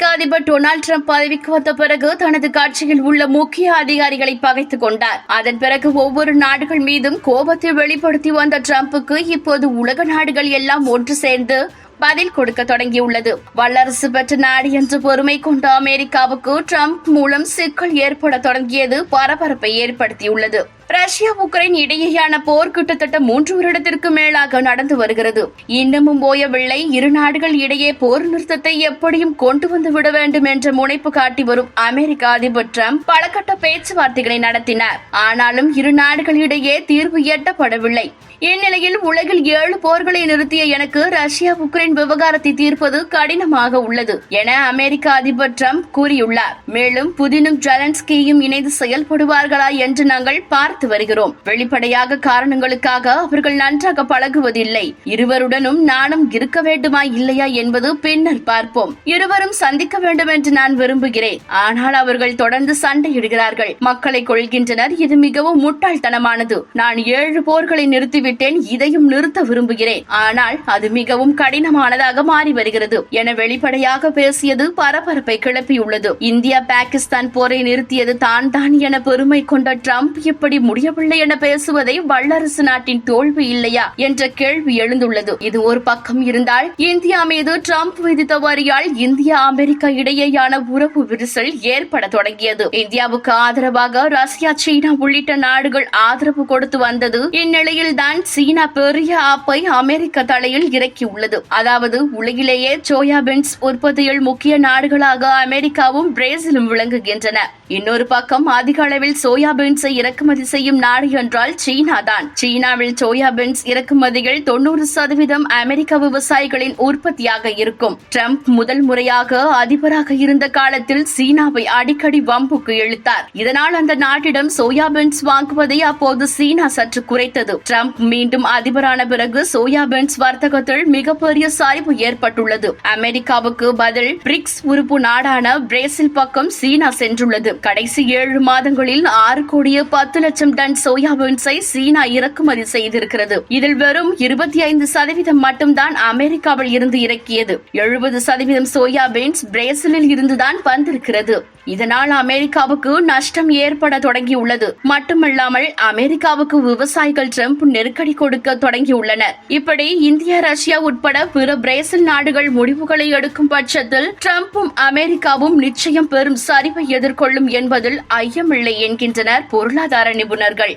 அமெரிக்க அதிபர் Donald Trump பதவிக்கு வந்த பிறகு தனது கட்சியில் உள்ள முக்கிய அதிகாரிகளை பகைத்துக் கொண்டார். அதன் பிறகு ஒவ்வொரு நாடுகள் மீதும் கோபத்தை வெளிப்படுத்தி வந்த ட்ரம்புக்கு இப்போது உலக நாடுகள் எல்லாம் ஒன்று சேர்ந்து பதில் கொடுக்க தொடங்கியுள்ளது. வல்லரசு பெற்ற நாடு என்று பொறுமை கொண்ட அமெரிக்காவுக்கு ட்ரம்ப் மூலம் சிக்கல் ஏற்பட தொடங்கியது பரபரப்பை ஏற்படுத்தியுள்ளது. ரஷ்யா உக்ரைன் இடையேயான போர் கிட்டத்தட்ட மூன்று வருடத்திற்கு மேலாக நடந்து வருகிறது. இன்னமும் ஓயவில்லை. இரு நாடுகள் இடையே போர் நிறுத்தத்தை எப்படியும் கொண்டு வந்து விட வேண்டும் என்ற முனைப்பு காட்டி வரும் அமெரிக்க அதிபர் ட்ரம்ப் பலகட்ட பேச்சுவார்த்தைகளை நடத்தினார். ஆனாலும் இரு நாடுகளிடையே தீர்வு எட்டப்படவில்லை. இந்நிலையில் உலகில் ஏழு போர்களை நிறுத்திய எனக்கு ரஷ்யா உக்ரைன் விவகாரத்தை தீர்ப்பது கடினமாக உள்ளது என அமெரிக்க அதிபர் ட்ரம்ப் கூறியுள்ளார். மேலும் புதினும் ஜலன்ஸ்கியும் இணைந்து செயல்படுவார்களா என்று நாங்கள் பார்த்து வருகிறோம். வெளிப்படையாக காரணங்களுக்காக அவர்கள் நன்றாக பழகுவதில்லை. இருவருடனும் நானும் இருக்க வேண்டுமா இல்லையா என்பது பின்னர் பார்ப்போம். இருவரும் சந்திக்க வேண்டும் என்று நான் விரும்புகிறேன். ஆனால் அவர்கள் தொடர்ந்து சண்டையிடுகிறார்கள். மக்களை கொள்கின்றனர். இது மிகவும் முட்டாள்தனமானது. நான் ஏழு போர்களை நிறுத்திவிட்டேன். இதையும் நிறுத்த விரும்புகிறேன். ஆனால் அது மிகவும் கடினமானதாக மாறி வருகிறது. என வெளிப்படையாக பேசியது பரபரப்பை கிளப்பியுள்ளது. இந்தியா பாகிஸ்தான் போரை நிறுத்தியது தான் தான் என பெருமை கொண்ட ட்ரம்ப் இப்படி முடியவில்லை என பேசுவதை வல்லரசு நாட்டின் தோல்வி இல்லையா என்ற கேள்வி எழுந்துள்ளது. இது ஒரு பக்கம் இருந்தால் இந்தியா மீது ட்ரம்ப் விதித்த வரியால் இந்தியா அமெரிக்கா இடையேயான உறவு விரிசல் ஏற்பட தொடங்கியது. இந்தியாவுக்கு ஆதரவாக ரஷ்யா சீனா உள்ளிட்ட நாடுகள் ஆதரவு கொடுத்து வந்தது இந்நிலையில் தான் சீனா பெரிய ஆப்பை அமெரிக்க தலையில் இறக்கியுள்ளது. அதாவது உலகிலேயே சோயாபீன்ஸ் உற்பத்தியில் முக்கிய நாடுகளாக அமெரிக்காவும் பிரேசிலும் விளங்குகின்றன. இன்னொரு பக்கம் அதிக அளவில் சோயா பீன்ஸை இறக்குமதி செய்யும் நாடு என்றால் சீனா தான் சீனாவில் சோயாபீன்ஸ் இறக்குமதியில் தொண்ணூறு சதவீதம் அமெரிக்க விவசாயிகளின் உற்பத்தியாக இருக்கும். ட்ரம்ப் முதல் முறையாக அதிபராக இருந்த காலத்தில் சீனாவை அடிக்கடி வம்புக்கு இழுத்தார். இதனால் அந்த நாட்டிடம் சோயாபீன்ஸ் வாங்குவதை அப்போது சீனா சற்று குறைத்தது. ட்ரம்ப் மீண்டும் அதிபரான பிறகு சோயாபீன்ஸ் வர்த்தகத்தில் மிகப்பெரிய சரிவு ஏற்பட்டுள்ளது. அமெரிக்காவுக்கு பதில் பிரிக்ஸ் உறுப்பு நாடான பிரேசில் பக்கம் சீனா சென்றுள்ளது. கடைசி ஏழு மாதங்களில் ஆறு கோடியே பத்து லட்சம் டன் சோயா பீன்ஸை சீனா இறக்குமதி செய்திருக்கிறது. இதில் வெறும் இருபத்தி ஐந்து சதவீதம் மட்டும்தான் அமெரிக்காவில் இருந்து இறக்கியது. எழுபது சதவீதம் சோயா பீன்ஸ் பிரேசிலில் இருந்துதான் வந்திருக்கிறது. இதனால் அமெரிக்காவுக்கு நஷ்டம் ஏற்பட தொடங்கியுள்ளது. மட்டுமல்லாமல் அமெரிக்காவுக்கு விவசாயிகள் ட்ரம்ப் நெருக்கடி கொடுக்க தொடங்கியுள்ளனர் இப்படி இந்தியா ரஷ்யா உட்பட பிற பிரேசில் நாடுகள் முடிவுகளை எடுக்கும் பட்சத்தில் ட்ரம்ப்பும் அமெரிக்காவும் நிச்சயம் பெரும் சரிவை எதிர்கொள்ளும் என்பதில் ஐயமில்லை என்கின்றனர் பொருளாதார நிபுணர். நிபுணர்கள்